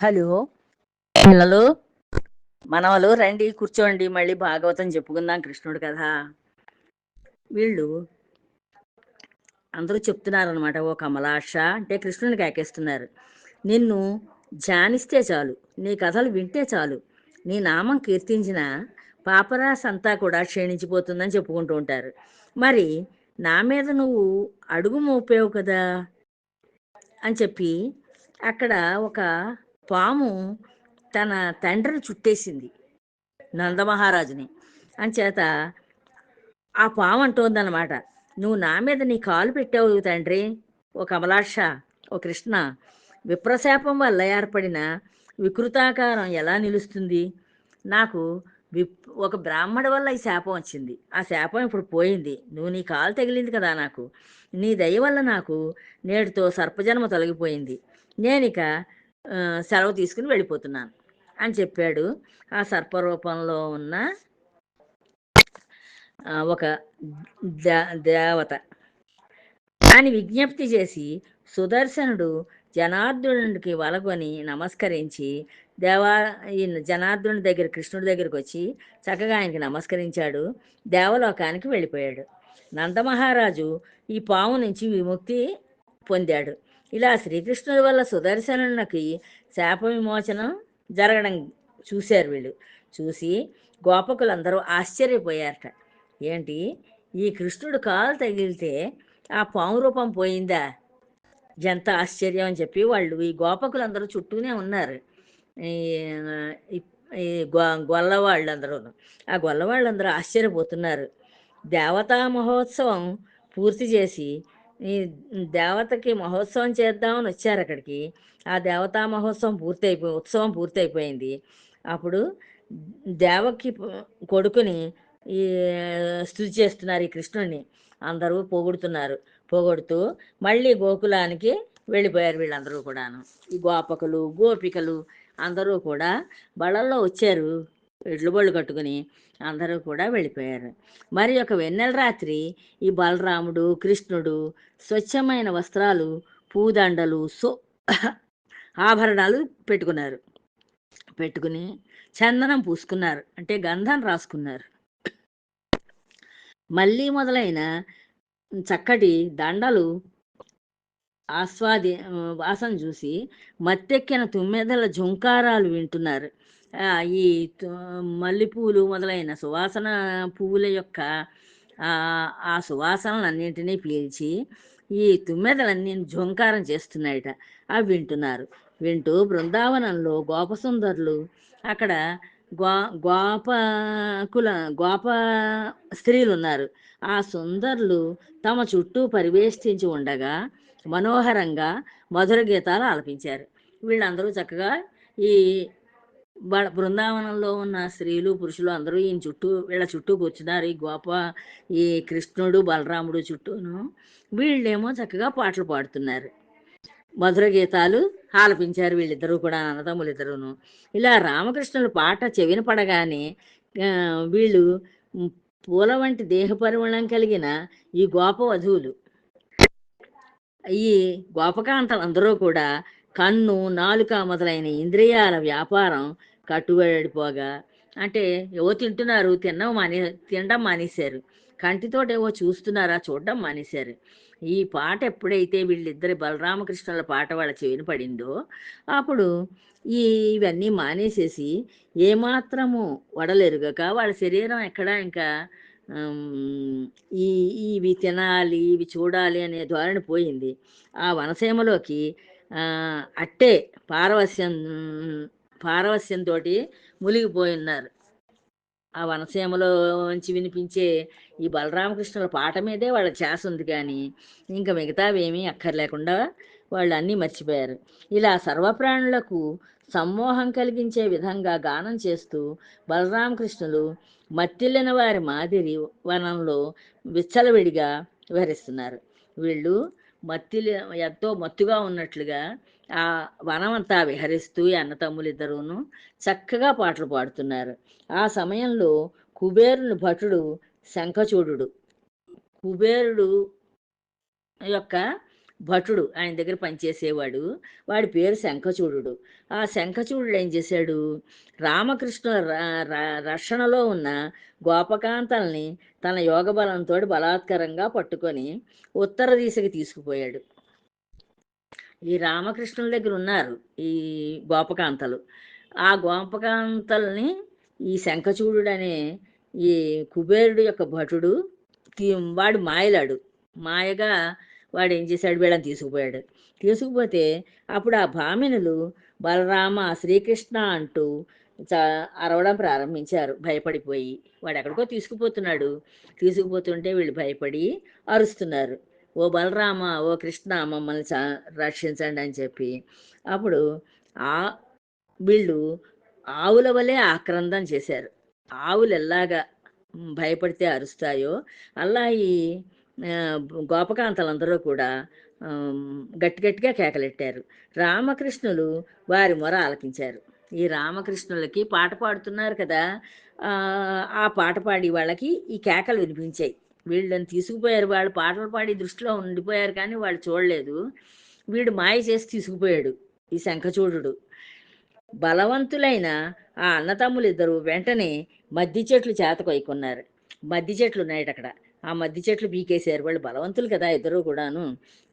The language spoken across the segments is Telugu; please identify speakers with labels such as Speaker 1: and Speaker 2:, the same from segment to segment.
Speaker 1: హలో. పిల్లలు మనవలు రండి కూర్చోండి మళ్ళీ భాగవతం చెప్పుకుందాం కృష్ణుడు కదా వీళ్ళు అందరూ చెప్తున్నారు అనమాట ఓ కమలాక్ష అంటే కృష్ణునికి ఎక్కేస్తున్నారు నిన్ను ధ్యానిస్తే చాలు నీ కథలు వింటే చాలు నీ నామం కీర్తించిన పాపరాశ అంతా కూడా క్షీణించిపోతుందని చెప్పుకుంటూ ఉంటారు. మరి నా మీద నువ్వు అడుగు మోపావు కదా? అని చెప్పి అక్కడ ఒక పాము తన తండ్రిని చుట్టేసింది నందమహారాజుని. అంచేత ఆ పాము అంటోందన్నమాట నువ్వు నా మీద నీ కాలు పెట్టావు తండ్రి ఓ కమలాక్ష ఓ కృష్ణ విప్రశాపం వల్ల ఏర్పడిన వికృతాకారం ఎలా నిలుస్తుంది? నాకు విప్ ఒక బ్రాహ్మడి వల్ల ఈ శాపం వచ్చింది. ఆ శాపం ఇప్పుడు పోయింది. నువ్వు నీ కాలు తగిలింది కదా నాకు. నీ దయ వల్ల నాకు నేటితో సర్పజన్మ తొలగిపోయింది. నేనిక ఆ, సెలవు తీసుకుని వెళ్ళిపోతున్నాను అని చెప్పాడు. ఆ సర్పరూపంలో ఉన్న ఒక దే- దేవత. అని విజ్ఞప్తి చేసి సుదర్శనుడు జనార్దనుడికి వలగొని నమస్కరించి దేవా ఈ దగ్గర కృష్ణుడి దగ్గరికి వచ్చి చక్కగా ఆయనకి నమస్కరించాడు. దేవలోకానికి వెళ్ళిపోయాడు. నందమహారాజు ఈ పాము నుంచి విముక్తి పొందాడు. ఇలా శ్రీకృష్ణుడి వల్ల సుదర్శనునికి శాప విమోచనం జరగడం చూశారు వీళ్ళు. చూసి గోపకులందరూ ఆశ్చర్యపోయారట. ఏంటి? ఈ కృష్ణుడు కాలు తగిలితే ఆ పాము రూపం పోయిందా? ఎంత ఆశ్చర్యం అని చెప్పి వాళ్ళు ఈ గోపకులందరూ చుట్టూనే ఉన్నారు. ఈ ఈ- ఈ గొ గొల్లవాళ్ళందరూ ఆ గొల్లవాళ్ళందరూ ఆశ్చర్యపోతున్నారు. దేవతా మహోత్సవం పూర్తి చేసి ఈ దేవతకి మహోత్సవం చేద్దామని వచ్చారు అక్కడికి. ఆ దేవతా మహోత్సవం పూర్తి అయిపోయి ఉత్సవం పూర్తయిపోయింది. అప్పుడు దేవకి కొడుకుని ఈ స్థుతి చేస్తున్నారు ఈ కృష్ణుడిని అందరూ పోగొడుతున్నారు. పోగొడుతూ మళ్ళీ గోకులానికి వెళ్ళిపోయారు వీళ్ళందరూ కూడాను. ఈ గోపకులు గోపికలు అందరూ కూడా బళ్ళల్లో వచ్చారు. ఎడ్లు బళ్ళు కట్టుకుని అందరూ కూడా వెళ్ళిపోయారు. మరి ఒక వెన్నెల రాత్రి ఈ బలరాముడు కృష్ణుడు స్వచ్ఛమైన వస్త్రాలు పూదండలు సో ఆభరణాలు పెట్టుకున్నారు. పెట్టుకుని చందనం పూసుకున్నారు. అంటే గంధం రాసుకున్నారు. మళ్ళీ మొదలైన చక్కటి దండలు ఆస్వాది వాసన చూసి మత్తెక్కిన తుమ్మెదల జుంకారాలు వింటున్నారు. ఈ తు- మల్లెపూలు మొదలైన సువాసన పువ్వుల యొక్క ఆ, సువాసనలన్నింటినీ పీల్చి ఈ తుమ్మెదలన్నీ జుంకారం చేస్తున్నాయట. అవి వింటున్నారు. వింటూ బృందావనంలో గోపసుందరులు అక్కడ గో గోపకుల గోప స్త్రీలు ఉన్నారు ఆ సుందరులు తమ చుట్టూ పరివేష్టించి ఉండగా మనోహరంగా మధుర గీతాలు ఆలపించారు. వీళ్ళందరూ చక్కగా ఈ బ- బృందావనంలో ఉన్న స్త్రీలు పురుషులు అందరూ ఈయన చుట్టూ వీళ్ళ చుట్టూ కూర్చున్నారు ఈ గోప ఈ కృష్ణుడు బలరాముడు చుట్టూను వీళ్ళేమో చక్కగా పాటలు పాడుతున్నారు. మధుర గీతాలు ఆలపించారు వీళ్ళిద్దరూ కూడా అన్నదమ్ములిద్దరూను. ఇలా రామకృష్ణుల పాట చెవిన పడగానే వీళ్ళు పూల వంటి దేహ పరిమళం కలిగిన ఈ గోప వధువులు ఈ గోపకాంతలందరూ కూడా కన్ను నాలుక మొదలైన ఇంద్రియాల వ్యాపారం కట్టుబడిపోగా అంటే ఏవో తింటున్నారు తినడం మానే తినడం మానేశారు. కంటితోటి ఏవో చూస్తున్నారా చూడడం మానేశారు. ఈ పాట ఎప్పుడైతే వీళ్ళిద్దరి బలరామకృష్ణుల పాట వాళ్ళ చెవిన పడిందో అప్పుడు ఈ ఇవన్నీ మానేసేసి ఏమాత్రము వడలెరుగక వాళ్ళ శరీరం ఎక్కడ ఇంకా ఈ ఇవి తినాలి ఇవి చూడాలి అనే ధోరణి పోయింది. ఆ వనసీమలోకి అట్టే పారవస్యం పారవస్యంతో మునిగిపోయిన్నారు ఆ వనసీమలో నుంచి వినిపించే ఈ బలరామకృష్ణుల పాట మీదే వాళ్ళ ధ్యాస ఉంది కానీ ఇంకా మిగతావేమీ అక్కర్లేకుండా వాళ్ళు అన్నీ మర్చిపోయారు. ఇలా సర్వప్రాణులకు సమ్మోహం కలిగించే విధంగా గానం చేస్తూ బలరామకృష్ణులు మత్తిల్లిన వారి మాదిరి వనంలో విచ్చలవిడిగా విహరిస్తున్నారు. వీళ్ళు మత్తి ఎంతో మత్తుగా ఉన్నట్లుగా ఆ వనమంతా విహరిస్తూ అన్నతమ్ములు అన్నతమ్ములిద్దరూను చక్కగా పాటలు పాడుతున్నారు. ఆ సమయంలో కుబేరుని భటుడు శంఖచూడు కుబేరుడు యొక్క భటుడు ఆయన దగ్గర పనిచేసేవాడు వాడి పేరు శంఖచూడు ఆ శంఖచూడు ఏం చేశాడు? రామకృష్ణ రక్షణలో ఉన్న గోపకాంతల్ని తన యోగ బలంతో బలాత్కరంగా పట్టుకొని ఉత్తర దిశకి తీసుకుపోయాడు. ఈ రామకృష్ణుల దగ్గర ఉన్నారు ఈ గోపకాంతలు. ఆ గోపకాంతల్ని ఈ శంఖచూడు అనే ఈ కుబేరుడు యొక్క భటుడు వాడు మాయలాడు. మాయగా వాడు ఏం చేశాడు? వీళ్ళని తీసుకుపోయాడు. తీసుకుపోతే అప్పుడు ఆ భామినులు బలరామ శ్రీకృష్ణ అంటూ అరవడం ప్రారంభించారు. భయపడిపోయి. వాడు ఎక్కడికో తీసుకుపోతున్నాడు. తీసుకుపోతుంటే వీళ్ళు భయపడి అరుస్తున్నారు. ఓ బలరామ ఓ కృష్ణ మమ్మల్ని చ రక్షించండి అని చెప్పి. అప్పుడు ఆ వీళ్ళు ఆవుల వలె ఆక్రందం చేశారు. ఆవులు ఎలాగా భయపడితే అరుస్తాయో అలా ఈ గోపకాంతలందరూ కూడా గట్టిగట్టిగా గట్టి గట్టిగా కేకలెట్టారు. రామకృష్ణులు వారి మొర ఆలకించారు. ఈ రామకృష్ణులకి పాట పాడుతున్నారు కదా ఆ, పాట పాడి వాళ్ళకి ఈ కేకలు వినిపించాయి. వీళ్ళని తీసుకుపోయారు వాళ్ళు పాటలు పాడి దృష్టిలో ఉండిపోయారు కానీ వాళ్ళు చూడలేదు. వీడు మాయ చేసి తీసుకుపోయాడు ఈ శంఖచూడు బలవంతులైన ఆ అన్నతమ్ములు ఇద్దరు వెంటనే మద్ది చెట్లు చేత కొయ్యుకున్నారు. మద్ది చెట్లు ఉన్నాయి అక్కడ ఆ మద్ది చెట్లు పీకేశారు. వాళ్ళు బలవంతులు కదా ఇద్దరు కూడాను.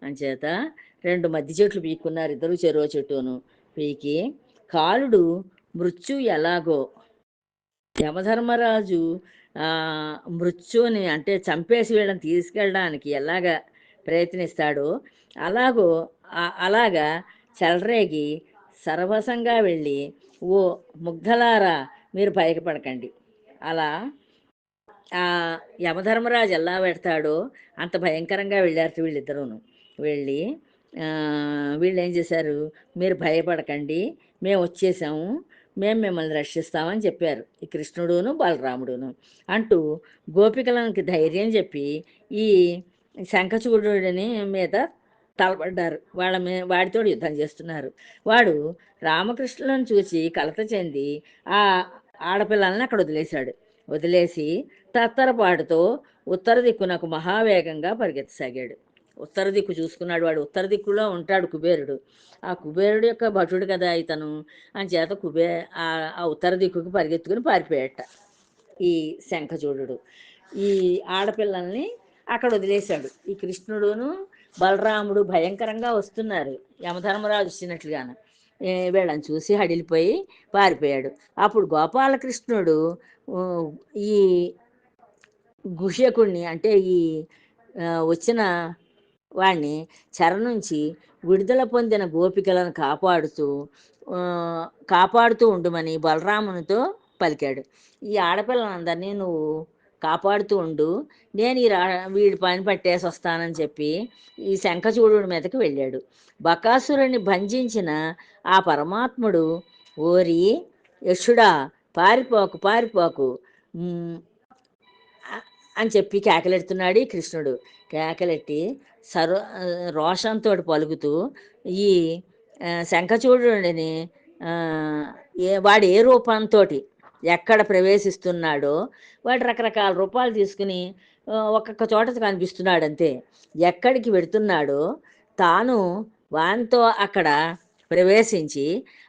Speaker 1: అంచేత రెండు మద్ది చెట్లు పీక్కున్నారు. ఇద్దరు చెరువు చెట్టును పీకి కాలుడు మృత్యు ఎలాగో యమధర్మరాజు మృత్యుని అంటే చంపేసి వీళ్ళని తీసుకెళ్ళడానికి ఎలాగా ప్రయత్నిస్తాడో అలాగో అలాగా చెలరేగి సర్వసంగా వెళ్ళి ఓ ముగ్ధలారా మీరు భయపడకండి అలా ఆ యమధర్మరాజు ఎలా పెడతాడో అంత భయంకరంగా వెళ్ళారు వీళ్ళిద్దరూను. వెళ్ళి వీళ్ళు ఏం చేశారు? మీరు భయపడకండి మేము వచ్చేసాము మేము మిమ్మల్ని రక్షిస్తామని చెప్పారు. ఈ కృష్ణుడును బలరాముడును అంటూ గోపికలకి ధైర్యం చెప్పి ఈ శంఖచూడుని మీద తలపడ్డారు. వాళ్ళ మీ వాడితో యుద్ధం చేస్తున్నారు. వాడు రామకృష్ణులను చూసి కలత చెంది ఆ ఆడపిల్లల్ని అక్కడ వదిలేశాడు. వదిలేసి తత్తరపాటుతో ఉత్తర దిక్కునకు మహావేగంగా పరిగెత్తసాగాడు. ఉత్తర దిక్కు చూసుకున్నాడు వాడు. ఉత్తర దిక్కులో ఉంటాడు కుబేరుడు. ఆ కుబేరుడు యొక్క భటుడు కదా ఇతను. అని చేత కుబే ఆ ఉత్తర దిక్కుకు పరిగెత్తుకుని పారిపోయాట ఈ శంఖచూడు ఈ ఆడపిల్లల్ని అక్కడ వదిలేశాడు. ఈ కృష్ణుడును బలరాముడు భయంకరంగా వస్తున్నారు. యమధర్మరాజు వచ్చినట్లుగాను. వీళ్ళని చూసి హడిలిపోయి పారిపోయాడు. అప్పుడు గోపాలకృష్ణుడు ఈ గుహ్యకుడిని అంటే ఈ వచ్చిన వాణ్ణి చెర నుంచి విడుదల పొందిన గోపికలను కాపాడుతూ కాపాడుతూ ఉండమని బలరామునితో పలికాడు. ఈ ఆడపిల్లలందరినీ నువ్వు కాపాడుతూ ఉండు నేను ఈ రా వీడి పని పట్టేసి వస్తానని చెప్పి ఈ శంఖచూడు మీదకి వెళ్ళాడు. బకాసురుని భంజించిన ఆ పరమాత్ముడు ఓరి యక్షుడా పారిపోకు పారిపోకు. అని చెప్పి కేకలెడుతున్నాడు కృష్ణుడు. కేకలెట్టి సర్వ రోషంతో పలుకుతూ ఈ శంఖచూడుని ఏ వాడు ఏ రూపంతో ఎక్కడ ప్రవేశిస్తున్నాడో వాడు రకరకాల రూపాలు తీసుకుని ఒక్కొక్క చోట కనిపిస్తున్నాడు అంతే ఎక్కడికి వెడుతున్నాడో తాను వానితో అక్కడ ప్రవేశించి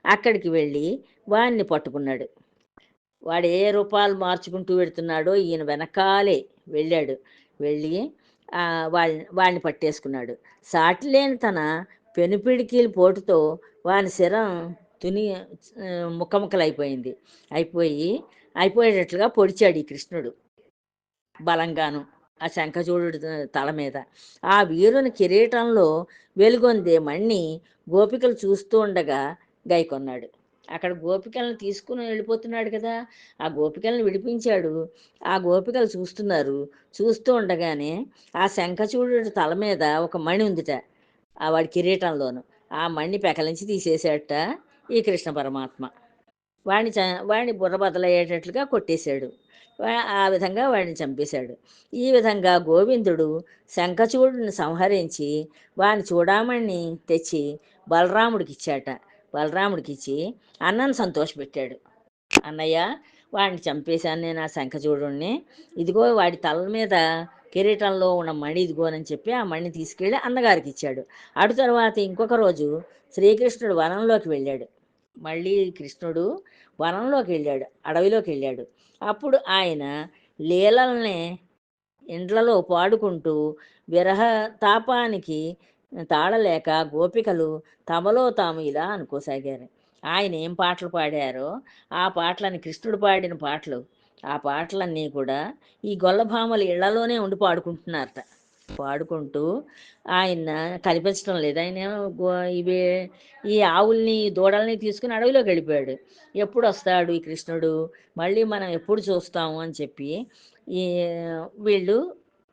Speaker 1: అక్కడికి వెళ్ళి వాణ్ణి పట్టుకున్నాడు. వాడు ఏ రూపాలు మార్చుకుంటూ వెడుతున్నాడో ఈయన వెనకాలే వెళ్ళాడు. వెళ్ళి ఆ, వాళ్ళ వాడిని పట్టేసుకున్నాడు. సాటి లేని తన పెనుపిడికీల పోటుతో వాని శరం తుని ముఖముఖలైపోయింది. అయిపోయి అయిపోయేటట్లుగా పొడిచాడు ఈ కృష్ణుడు. బలంగాను ఆ శంఖచూడు తల మీద. ఆ వీరుని కిరీటంలో వెలుగొందే మణ్ణి గోపికలు చూస్తూ ఉండగా గైకొన్నాడు అక్కడ గోపికలను తీసుకుని వెళ్ళిపోతున్నాడు కదా. ఆ గోపికలను విడిపించాడు. ఆ గోపికలు చూస్తున్నారు. చూస్తూ ఉండగానే ఆ శంఖచూడు తల మీద ఒక మణి ఉందిట ఆ వాడి కిరీటంలోను. ఆ మణి పెకలించి తీసేశాడట ఈ కృష్ణ పరమాత్మ. వాణ్ణి చ బుర్ర బదలయ్యేటట్లుగా కొట్టేశాడు. ఆ విధంగా వాడిని చంపేశాడు. ఈ విధంగా గోవిందుడు శంఖచూడుని సంహరించి వాడిని చూడామణ్ణి తెచ్చి బలరాముడికి ఇచ్చాట బలరాముడికి ఇచ్చి అన్నను సంతోషపెట్టాడు. అన్నయ్య వాడిని చంపేశాను నేను ఆ శంఖచూడుని ఇదిగో వాడి తల మీద కిరీటంలో ఉన్న మణి ఇదిగోనని చెప్పి ఆ మణిని తీసుకెళ్ళి అన్నగారికి ఇచ్చాడు అటు తర్వాత ఇంకొక రోజు శ్రీకృష్ణుడు వనంలోకి వెళ్ళాడు. మళ్ళీ కృష్ణుడు వనంలోకి వెళ్ళాడు అడవిలోకి వెళ్ళాడు. అప్పుడు ఆయన లీలల్ని ఇండ్లలో పాడుకుంటూ విరహ తాపానికి తాళలేక గోపికలు తమలో తాము ఇలా అనుకోసాగారు. ఆయన ఏం పాటలు పాడారో ఆ పాటలని కృష్ణుడు పాడిన పాటలు. ఆ పాటలన్నీ కూడా ఈ గొల్లభామలు ఇళ్ళలోనే ఉండి పాడుకుంటున్నారట. పాడుకుంటూ ఆయన కనిపించడం లేదు. ఆయన ఇవి ఈ ఆవుల్ని దూడల్ని తీసుకుని అడవిలోకి వెళ్ళిపోయాడు. ఎప్పుడు వస్తాడు ఈ కృష్ణుడు? మళ్ళీ మనం ఎప్పుడు చూస్తాము అని చెప్పి ఈ వీళ్ళు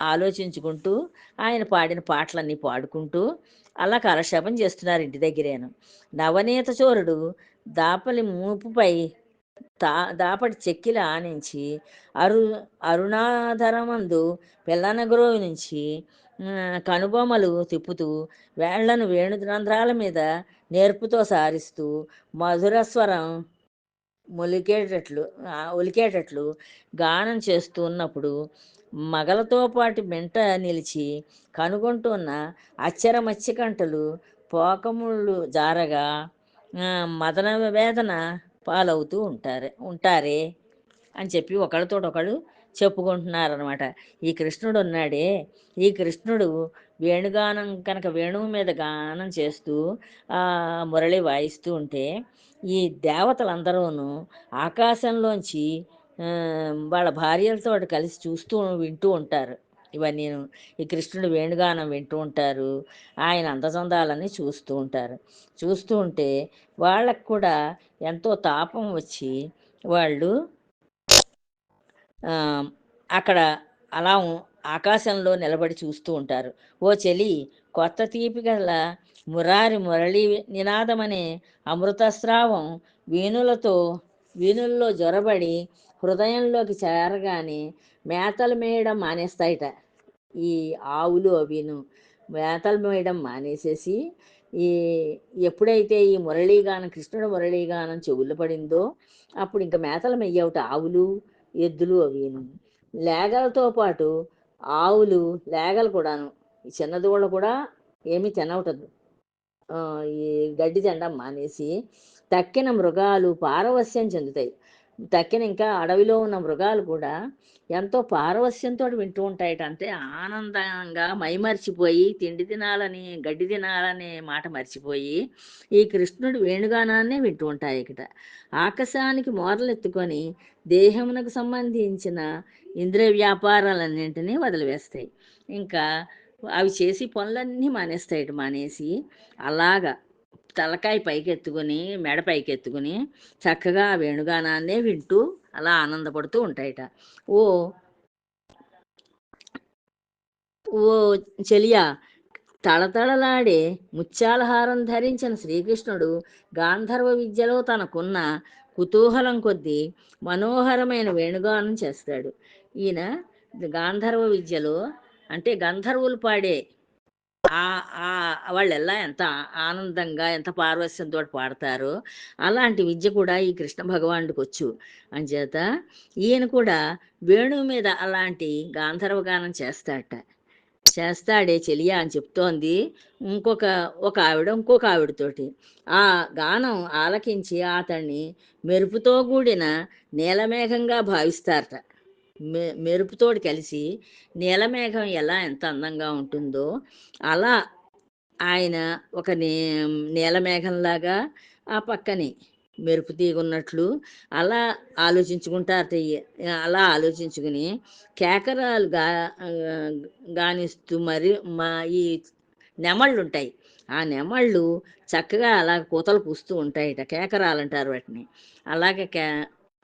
Speaker 1: ఆలోచించుకుంటూ ఆయన పాడిన పాటలన్నీ పాడుకుంటూ అలా కాలక్షేపం చేస్తున్నారు ఇంటి దగ్గరేను. నవనీత చోరుడు దాపలి మూపుపై తా దాపటి చెక్కిల ఆనించి అరు అరుణాధరమందు పిల్లనగ్రోవి నుంచి కనుబొమ్మలు తిప్పుతూ వేళ్ళను వేణురంధ్రాల మీద నేర్పుతో సారిస్తూ మధుర స్వరం మొలికేటట్లు ఒలికేటట్లు గానం చేస్తూ ఉన్నప్పుడు మగలతో పాటు మెంట నిలిచి కనుగొంటున్న అచ్చర మత్స్యకంటలు పోకముళ్ళు జారగా మదన వేదన పాలవుతూ ఉంటారు. ఉంటారే అని చెప్పి ఒకళ్ళతో ఒకళ్ళు చెప్పుకుంటున్నారనమాట ఈ కృష్ణుడు ఉన్నాడే ఈ కృష్ణుడు వేణుగానం కనుక వేణువు మీద గానం చేస్తూ మురళి వాయిస్తూ ఉంటే ఈ దేవతలందరూను ఆకాశంలోంచి వాళ్ళ భార్యలతో కలిసి చూస్తూ వింటూ ఉంటారు. ఇవన్నీ ఈ కృష్ణుడు వేణుగానం వింటూ ఉంటారు. ఆయన అందచందాలని చూస్తూ ఉంటారు. చూస్తూ ఉంటే వాళ్ళకు కూడా ఎంతో తాపం వచ్చి వాళ్ళు అక్కడ అలా ఆకాశంలో నిలబడి చూస్తూ ఉంటారు. ఓ చెలి కొత్త తీపి గల మురారి మురళి నినాదమనే అమృతస్రావం వీణులతో వీణుల్లో జొరబడి హృదయంలోకి చేరగానే మేతలు మేయడం మానేస్తాయిట. ఈ ఆవులు అవిను మేతలు మేయడం మానేసేసి ఈ ఎప్పుడైతే ఈ మురళీగానం కృష్ణుడు మురళీగానం చెవులు పడిందో అప్పుడు ఇంకా మేతలు మెయ్యవుట ఆవులు ఎద్దులు అవిను. లేగలతో పాటు ఆవులు లేగలు కూడాను. ఈ చిన్న కూడా ఏమీ తినవటదు ఈ గడ్డి తినడం మానేసి తక్కిన మృగాలు పారవస్యం చెందుతాయి. తక్కిన ఇంకా అడవిలో ఉన్న మృగాలు కూడా ఎంతో పారవస్యంతో వింటూ ఉంటాయట. అంటే ఆనందంగా మైమర్చిపోయి తిండి తినాలని గడ్డి తినాలనే మాట మర్చిపోయి ఈ కృష్ణుడు వేణుగానాన్నే వింటూ ఉంటాయి ఇక్కడ ఆకాశానికి మోరలెత్తుకొని దేహమునకు సంబంధించిన ఇంద్రియ వ్యాపారాలన్నింటినీ వదిలివేస్తాయి. ఇంకా అవి చేసి పనులన్నీ మానేస్తాయి మానేసి అలాగా తలకాయ పైకెత్తుకుని మెడ పైకెత్తుకుని చక్కగా వేణుగానాన్నే వింటూ అలా ఆనందపడుతూ ఉంటాయట. ఓ ఓ చెలియా తళతళలాడే ముత్యాలహారం ధరించిన శ్రీకృష్ణుడు గాంధర్వ విద్యలో తనకున్న కుతూహలం కొద్దీ మనోహరమైన వేణుగానం చేస్తాడు. ఈయన గాంధర్వ విద్యలో అంటే గంధర్వులు పాడే ఆ ఆ వాళ్ళు ఎలా ఎంత ఆనందంగా ఎంత పార్వస్యంతో పాడతారో అలాంటి విద్య కూడా ఈ కృష్ణ భగవానుడికి వచ్చు అంచేత ఈయన కూడా వేణువు మీద అలాంటి గాంధర్వ గానం చేస్తాడట చేస్తాడే చెలియా అని చెప్తోంది ఇంకొక ఒక ఆవిడ ఇంకొక ఆవిడతోటి. ఆ గానం ఆలకించి అతన్ని మెరుపుతో కూడిన నీలమేఘంగా భావిస్తారట. మె మెరుపుతోడు కలిసి నీలమేఘం ఎలా ఎంత అందంగా ఉంటుందో అలా ఆయన ఒక నీ నీలమేఘంలాగా ఆ పక్కనే మెరుపు తీగున్నట్లు అలా ఆలోచించుకుంటారట అలా ఆలోచించుకుని కేకరాలు గా గానిస్తూ మరి మా ఈ నెమళ్ళు ఉంటాయి. ఆ నెమళ్ళు చక్కగా అలా కూతలు పూస్తూ ఉంటాయిట. కేకరాలు అంటారు వాటిని. అలాగే కే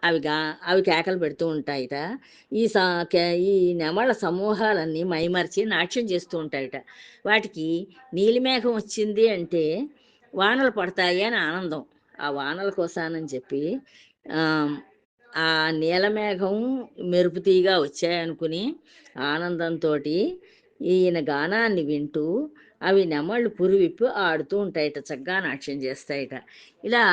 Speaker 1: అవి గా అవి కేకలు పెడుతూ ఉంటాయిట. ఈ సా కే- ఈ నెమళ్ళ సమూహాలన్నీ మైమరిచి నాట్యం చేస్తూ ఉంటాయిట. వాటికి నీలిమేఘం వచ్చింది అంటే వానలు పడతాయి అని ఆనందం. ఆ వానల కోసానని చెప్పి ఆ, ఆ నీలమేఘం మెరుపుతీగా వచ్చాయనుకుని ఆనందంతో ఈయన గానాన్ని వింటూ అవి నెమళ్ళు పురివిప్పి ఆడుతూ ఉంటాయట చక్కగా నాట్యం చేస్తాయట. ఇలా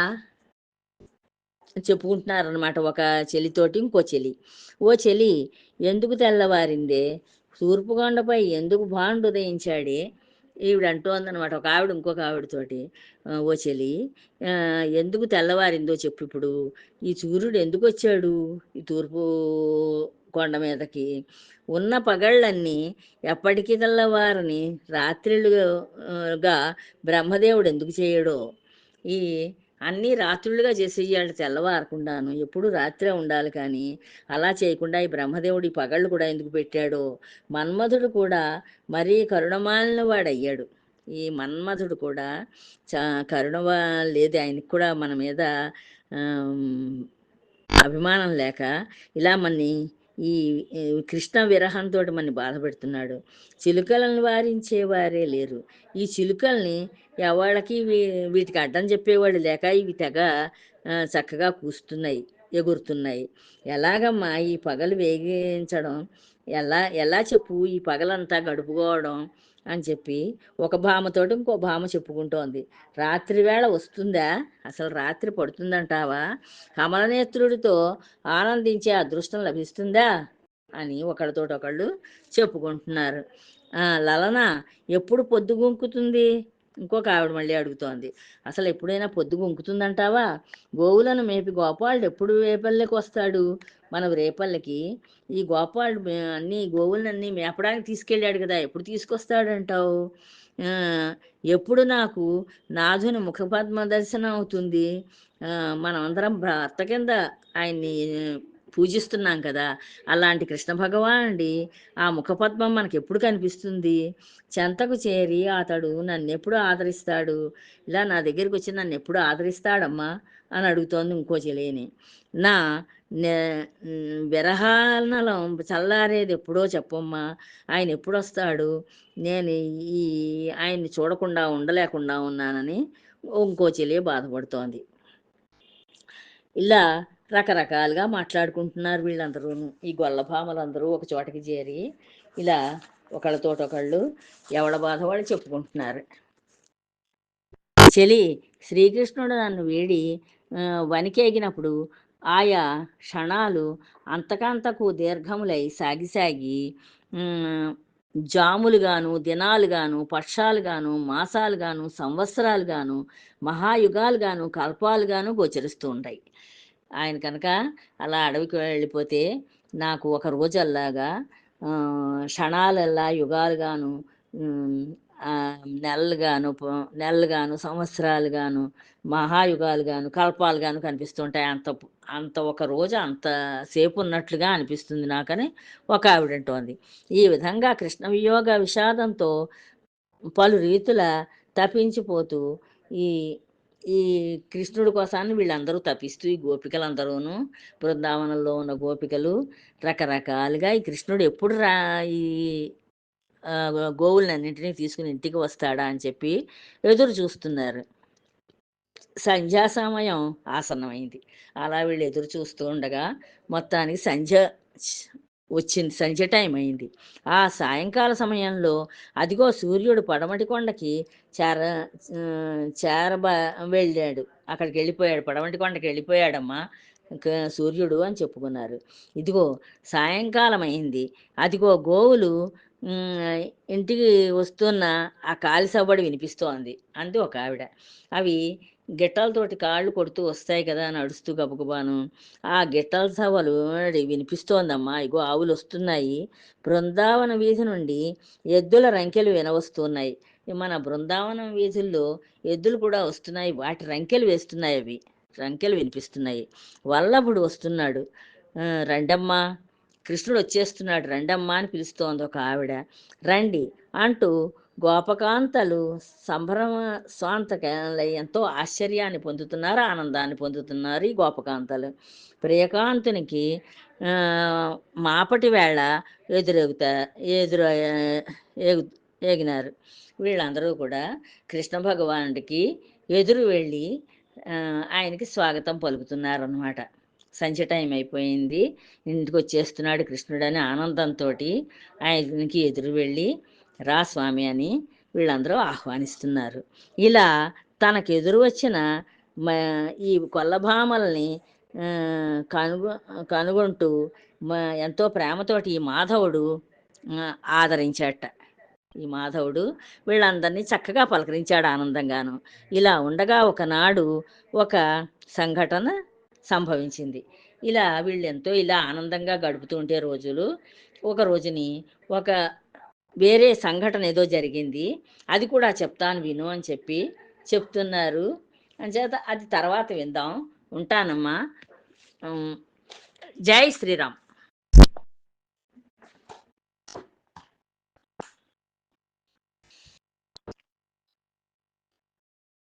Speaker 1: చెప్పుకుంటున్నారనమాట ఒక చెలితోటి ఇంకో చెలి. ఓ చెలి ఎందుకు తెల్లవారిందే? తూర్పుకొండపై ఎందుకు భాండు ఉదయించాడే? ఈవిడ అంటోందనమాట ఒక ఆవిడ ఇంకొక ఆవిడతోటి ఓ చెలి ఎందుకు తెల్లవారిందో చెప్పు ఇప్పుడు. ఈ సూర్యుడు ఎందుకు వచ్చాడు ఈ తూర్పు కొండ మీదకి? ఉన్న పగళ్ళన్నీ ఎప్పటికీ తెల్లవారని రాత్రిలుగా బ్రహ్మదేవుడు ఎందుకు చేయడో? ఈ అన్నీ రాత్రులుగా చేసేయాలి తెల్లవారకుండాను. ఎప్పుడు రాత్రే ఉండాలి కానీ అలా చేయకుండా ఈ బ్రహ్మదేవుడు ఈ పగళ్ళు కూడా ఎందుకు పెట్టాడో మన్మధుడు కూడా మరీ కరుణమాలిన వాడయ్యాడు. ఈ మన్మధుడు కూడా చా కరుణ లేదు ఆయనకి కూడా మన మీద అభిమానం లేక ఇలా మన్ని ఈ కృష్ణ విరహంతో మన బాధపడుతున్నాడు. చిలుకలను వారించేవారే లేరు. ఈ చిలుకల్ని ఎవళ్ళకి వీ- వీటికి అడ్డం చెప్పేవాడు లేక ఇవి తెగ చక్కగా కూస్తున్నాయి ఎగురుతున్నాయి. ఎలాగమ్మా ఈ పగలు వేగించడం? ఎలా ఎలా చెప్పు? ఈ పగలంతా గడుపుకోవడం? అని చెప్పి ఒక భామతోటి ఇంకో భామ చెప్పుకుంటోంది. రాత్రి వేళ వస్తుందా? అసలు రాత్రి పడుతుందంటావా? కమలనేత్రుడితో ఆనందించే అదృష్టం లభిస్తుందా? అని ఒకళ్ళతోటి ఒకళ్ళు చెప్పుకుంటున్నారు. లలన ఎప్పుడు పొద్దు గుంకుతుంది? ఇంకొక ఆవిడ మళ్ళీ అడుగుతోంది. అసలు ఎప్పుడైనా పొద్దు గుంకుతుందంటావా? గోవులను మేపి గోపాలుడు ఎప్పుడు రేపల్లెకి వస్తాడు? మన రేపల్లెకి ఈ గోపాలుడు అన్ని గోవులన్నీ మేపడానికి తీసుకెళ్ళాడు కదా ఎప్పుడు తీసుకొస్తాడంటావు? ఎప్పుడు నాకు నాథుని ముఖపద్మ దర్శనం అవుతుంది మనమందరం భర్త కింద ఆయన్ని పూజిస్తున్నాం కదా! అలాంటి కృష్ణ భగవానుడి ఆ ముఖపద్మం మనకి ఎప్పుడు కనిపిస్తుంది? చెంతకు చేరి అతడు నన్ను ఎప్పుడు ఆదరిస్తాడు? ఇలా నా దగ్గరికి వచ్చి నన్ను ఎప్పుడు ఆదరిస్తాడమ్మా? అని అడుగుతోంది ఇంకో చెలేని. నా నే- విరహానలం చల్లారేది ఎప్పుడో చెప్పమ్మా? ఆయన ఎప్పుడు వస్తాడు నేను ఈ ఆయన్ని చూడకుండా ఉండలేకుండా ఉన్నానని ఇంకో చెలి బాధపడుతోంది. ఇలా రకరకాలుగా మాట్లాడుకుంటున్నారు వీళ్ళందరూ ఈ గొల్లభామలందరూ ఒక చోటకి చేరి ఇలా ఒకళ్ళతోటి ఒకళ్ళు ఎవడ బాధ వాళ్ళు చెప్పుకుంటున్నారు. చెలి శ్రీకృష్ణుడు నన్ను వేడి ఆ, వనికేగినప్పుడు ఆయా క్షణాలు అంతకంతకు దీర్ఘములై సాగి సాగి జాములుగాను దినాలుగాను పక్షాలుగాను మాసాలుగాను సంవత్సరాలుగాను మహాయుగాలుగాను కల్పాలుగాను గోచరిస్తూ ఉంటాయి. ఆయన కనుక అలా అడవికి వెళ్ళిపోతే నాకు ఒక రోజల్లాగా క్షణాలల్లా యుగాలుగాను నెలలుగాను నెలలుగాను సంవత్సరాలుగాను మహాయుగాలుగాను కల్పాలుగాను కనిపిస్తుంటాయి. అంత అంత ఒక రోజు అంత సేపు ఉన్నట్లుగా అనిపిస్తుంది నాకని ఒక ఆవిడంటోంది. ఈ విధంగా కృష్ణ వియోగ విషాదంతో పలు రీతుల తప్పించిపోతూ ఈ ఈ కృష్ణుడి కోసాన్ని వీళ్ళందరూ తప్పిస్తూ ఈ గోపికలందరూను బృందావనంలో ఉన్న గోపికలు రకరకాలుగా ఈ కృష్ణుడు ఎప్పుడు రా ఈ గోవులన్నింటినీ తీసుకుని ఇంటికి వస్తాడా అని చెప్పి ఎదురు చూస్తున్నారు. సంధ్యా సమయం ఆసన్నమైంది. అలా వీళ్ళు ఎదురు చూస్తూ ఉండగా మొత్తానికి సంధ్య వచ్చింది. సంధ్య టైం అయింది. ఆ సాయంకాల సమయంలో అదిగో సూర్యుడు పడమటి కొండకి చేర చేరబ వెళ్ళాడు. అక్కడికి వెళ్ళిపోయాడు. పడమటి కొండకి వెళ్ళిపోయాడమ్మా సూర్యుడు అని చెప్పుకున్నారు. ఇదిగో సాయంకాలం అయింది. అదిగో గోవులు ఇంటికి వస్తున్న ఆ కాలి సవ్వడి వినిపిస్తోంది అంది ఒక ఆవిడ. అవి గిట్టలతోటి కాళ్ళు కొడుతూ వస్తాయి కదా నడుస్తూ గబగబాను. ఆ గిట్టల సవలు వినిపిస్తోందమ్మా. ఇగో ఆవులు వస్తున్నాయి. బృందావన వీధి నుండి ఎద్దుల రంకెలు వినవస్తున్నాయి. మన బృందావనం వీధుల్లో ఎద్దులు కూడా వస్తున్నాయి. వాటి రంకెలు వేస్తున్నాయి అవి. రంకెలు వినిపిస్తున్నాయి. వల్లభుడు వస్తున్నాడు. రండమ్మా. కృష్ణుడు వచ్చేస్తున్నాడు. రండమ్మా అని పిలుస్తోంది ఒక ఆవిడ. రండి అంటూ గోపకాంతలు సంభ్రమ స్వాంతకలై ఎంతో ఆశ్చర్యాన్ని పొందుతున్నారు ఆనందాన్ని పొందుతున్నారు ఈ గోపకాంతలు. ప్రియకాంతునికి మాపటి వేళ ఎదురెగుతా ఎదురు ఏగు ఏగినారు వీళ్ళందరూ కూడా కృష్ణ భగవానుడికి ఎదురు వెళ్ళి ఆయనకి స్వాగతం పలుకుతున్నారన్నమాట. సంధ్య టైం అయిపోయింది. ఇంటికి వచ్చేస్తున్నాడు కృష్ణుడు అని ఆనందంతో ఆయనకి ఎదురు వెళ్ళి రా స్వామి అని వీళ్ళందరూ ఆహ్వానిస్తున్నారు. ఇలా తనకు ఎదురు వచ్చిన మ ఈ కొల్లభామల్ని కనుగొ కనుగొంటూ ఎంతో ప్రేమతోటి ఈ మాధవుడు ఆదరించాట ఈ మాధవుడు వీళ్ళందరినీ చక్కగా పలకరించాడు ఆనందంగాను. ఇలా ఉండగా ఒకనాడు ఒక సంఘటన సంభవించింది. ఇలా వీళ్ళు ఎంతో ఇలా ఆనందంగా గడుపుతుంటే రోజులు ఒక రోజుని ఒక వేరే సంఘటన ఏదో జరిగింది. అది కూడా చెప్తాను విను అని చెప్పి చెప్తున్నారు. అంచేత అది తర్వాత విందాం. ఉంటానమ్మా. జై శ్రీరామ్.